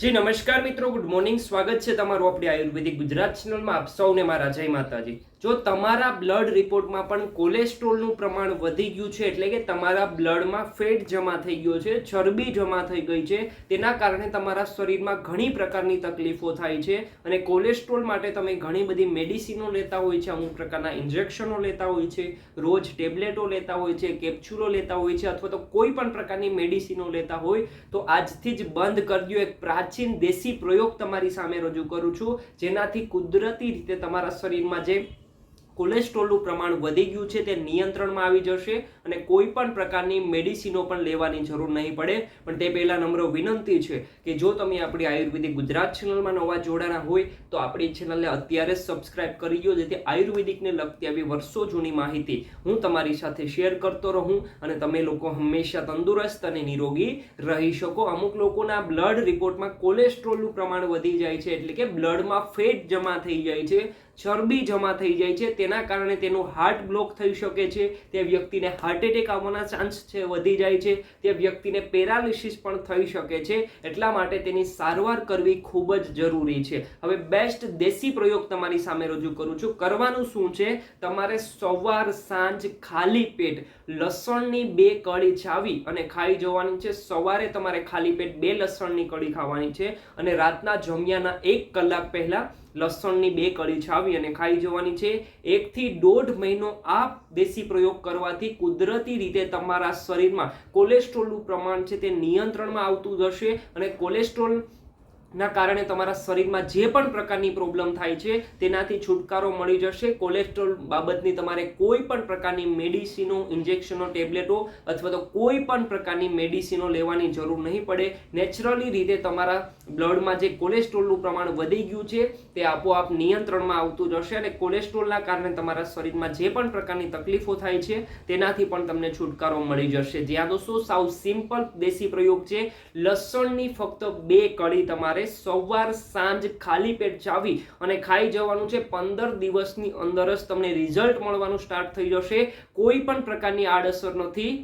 જી, નમસ્કાર મિત્રો. Good morning સ્વાગત છે તમારું આપણી આયુર્વેદિક ગુજરાત ચેનલમાં આપ સૌને મારા જય માતાજી. જો તમારા બ્લડ રિપોર્ટમાં પણ કોલેસ્ટ્રોલનું પ્રમાણ વધી ગયું છે, એટલે કે તમારા બ્લડમાં ફેટ જમા થઈ ગયો છે, ચરબી જમા થઈ ગઈ છે, તેના કારણે તમારા શરીરમાં ઘણી પ્રકારની તકલીફો થાય છે અને કોલેસ્ટ્રોલ માટે તમે ઘણી બધી મેડિસિનો લેતા હોય છે, અમુક પ્રકારના ઇન્જેક્શનો લેતા હોય છે, રોજ ટેબ્લેટો લેતા હોય છે કેપ્સ્યુલો લેતા હોય છે, અથવા તો કોઈ પણ પ્રકારની મેડિસિનો લેતા હોય, તો આજથી જ બંધ કરી દો. એક પ્રાચીન દેશી પ્રયોગ તમારી સામે રજૂ કરું છું. જેનાથી કુદરતી રીતે તમારા શરીરમાં જે કોલેસ્ટ્રોલનું પ્રમાણ વધી ગયું છે તે નિયંત્રણમાં આવી જશે અને કોઈ પણ પ્રકારની મેડિસિનો પણ લેવાની જરૂર નહીં પડે. પણ તે પહેલાં નમ્ર વિનંતી છે કે જો તમે આપણી આયુર્વેદિક ગુજરાત ચેનલમાં નવા જોડાણા હોય, તો આપણી ચેનલને અત્યારે જ સબસ્ક્રાઇબ કરી દો, જેથી આયુર્વેદિકને લગતી આવી વર્ષો જૂની માહિતી હું તમારી સાથે શેર કરતો રહું અને તમે લોકો હંમેશા તંદુરસ્ત અને નિરોગી રહી શકો. અમુક લોકોના બ્લડ રિપોર્ટમાં કોલેસ્ટ્રોલનું પ્રમાણ વધી જાય છે, એટલે કે બ્લડમાં ફેટ જમા થઈ જાય છે. ચરબી જમા થઈ જાય છે. તેના કારણે તેનું હાર્ટ બ્લોક થઈ શકે છે. તે વ્યક્તિને હાર્ટ એટેક આવવાના ચાન્સ છે, વધી જાય છે. તે વ્યક્તિને પેરાલિસિસ પણ થઈ શકે છે. એટલા માટે તેની સારવાર કરવી ખૂબ જ જરૂરી છે. હવે બેસ્ટ દેશી પ્રયોગ તમારી સામે રજૂ કરું છું. કરવાનું શું છે? તમારે સવાર, સાંજ, ખાલી પેટ, લસણની બે કળી ચાવી અને ખાઈ જવાની છે. સવારે તમારે ખાલી પેટ બે લસણની કળી ખાવાની છે અને રાતના જમ્યાના એક કલાક પહેલા લસણની બે કળી છાવી અને ખાઈ જવાની છે. એકથી દોઢ મહિનો આ દેશી પ્રયોગ કરવાથી કુદરતી રીતે તમારા શરીરમાં કોલેસ્ટ્રોલનું પ્રમાણ છે તે નિયંત્રણમાં આવતું જશે અને કોલેસ્ટ્રોલ ના કારણે તમારા શરીરમાં જે પણ પ્રકારની પ્રોબ્લેમ થાય છે, તેનાથી છુટકારો મળી જશે. કોલેસ્ટ્રોલ બાબતની તમારે કોઈ પણ પ્રકારની મેડિસિનો ઇન્જેક્શનો ટેબ્લેટો અથવા તો કોઈ પણ પ્રકારની મેડિસિનો લેવાની જરૂર નહીં પડે. નેચરલી રીતે તમારા બ્લડમાં જે કોલેસ્ટ્રોલનું પ્રમાણ વધી ગયું છે, તે આપોઆપ નિયંત્રણમાં આવતું જશે અને કોલેસ્ટ્રોલના કારણે તમારા શરીરમાં જે પણ પ્રકારની તકલીફો થાય છે, તેનાથી પણ તમને છુટકારો મળી જશે. જ્યાં દોસ્તો સાવ સિમ્પલ દેશી પ્રયોગ છે. લસણની ફક્ત બે કળી તમારે સવાર સાંજ ખાલી પેટ ચાવી અને ખાઈ જવાનું છે પંદર દિવસની અંદર જ તમને રિઝલ્ટ મળવાનું સ્ટાર્ટ થઈ જશે. કોઈ પણ પ્રકારની આડઅસર નથી.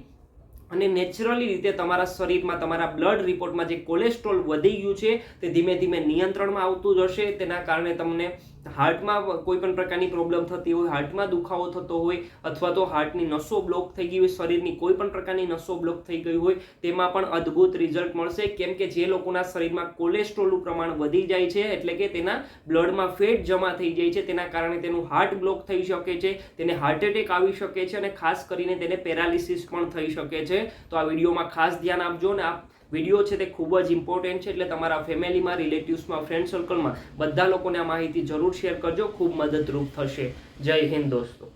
અને નેચરલી રીતે તમારા શરીરમાં તમારા બ્લડ રિપોર્ટમાં જે કોલેસ્ટ્રોલ વધી ગયું છે તે ધીમે ધીમે નિયંત્રણમાં આવતું જશે. તેના કારણે તમને હાર્ટમાં કોઈ પણ પ્રકારની પ્રોબ્લેમ થતી હોય, હાર્ટમાં દુખાવો થતો હોય અથવા તો હાર્ટની નસો બ્લોક થઈ ગઈ હોય, શરીરની કોઈ પણ પ્રકારની નસો બ્લોક થઈ ગઈ હોય, તેમાં પણ અદ્ભુત રિઝલ્ટ મળશે. કેમ કે જે લોકોના શરીરમાં કોલેસ્ટ્રોલનું પ્રમાણ વધી જાય છે, એટલે કે તેના બ્લડમાં ફેટ જમા થઈ જાય છે, તેના કારણે તેનું હાર્ટ બ્લોક થઈ શકે છે, તેને હાર્ટ એટેક આવી શકે છે અને ખાસ કરીને તેને પેરાલિસિસ પણ થઈ શકે છે. તો આ વિડીયોમાં ખાસ ધ્યાન આપજો ને આ વીડિયો છે તે ખૂબ જ ઇમ્પોર્ટન્ટ છે એટલે તમારા ફેમિલીમાં, રિલેટિવ્સમાં ફ્રેન્ડ સર્કલમાં બધા લોકોને આ માહિતી જરૂર શેર કરજો. ખૂબ મદદરૂપ થશે. જય હિન્દ દોસ્તો.